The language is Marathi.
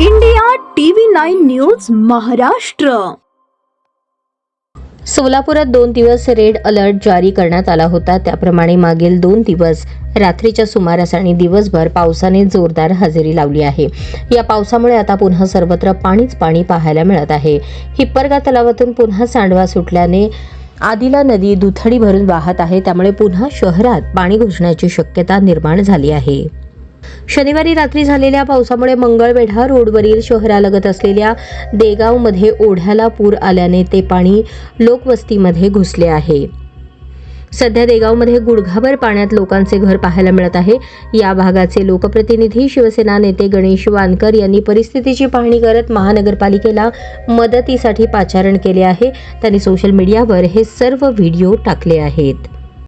India TV nine news Maharashtra सोलापुरात दोन दिवस रेड अलर्ट जारी करण्यात आला होता. त्याप्रमाणे मागील दोन दिवस रात्रीच्या सुमारास आणि दिवसभर पावसाने जोरदार हजेरी लावली आहे. या पावसामुळे आता पुन्हा सर्वत्र पाणीच पाणी पाहायला मिळत आहे. हिप्परगा तलावातून पुन्हा सांडवा सुटल्याने आदिला नदी दुथडी भरून वाहत आहे त्यामुळे पुन्हा शहरात पाणी घुसण्याची शक्यता निर्माण झाली आहे. शनिवारी रात्री झालेल्या पावसामुळे मंगळवेढा रोडवरील शहरालगत असलेल्या देगावमध्ये ओढ्याला पूर आल्याने ते पाणी लोकवस्तीमध्ये घुसले आहे. सध्या देगावमध्ये गुडघाभर पाण्यात लोकांचे घर पाहायला मिळत आहे. या भागाचे लोकप्रतिनिधी शिवसेना नेते गणेश वानकर यांनी परिस्थितीची पाहणी करत महानगरपालिकेला मदतीसाठी पाचारण केले आहे. त्यांनी सोशल मीडियावर हे सर्व व्हिडिओ टाकले आहेत.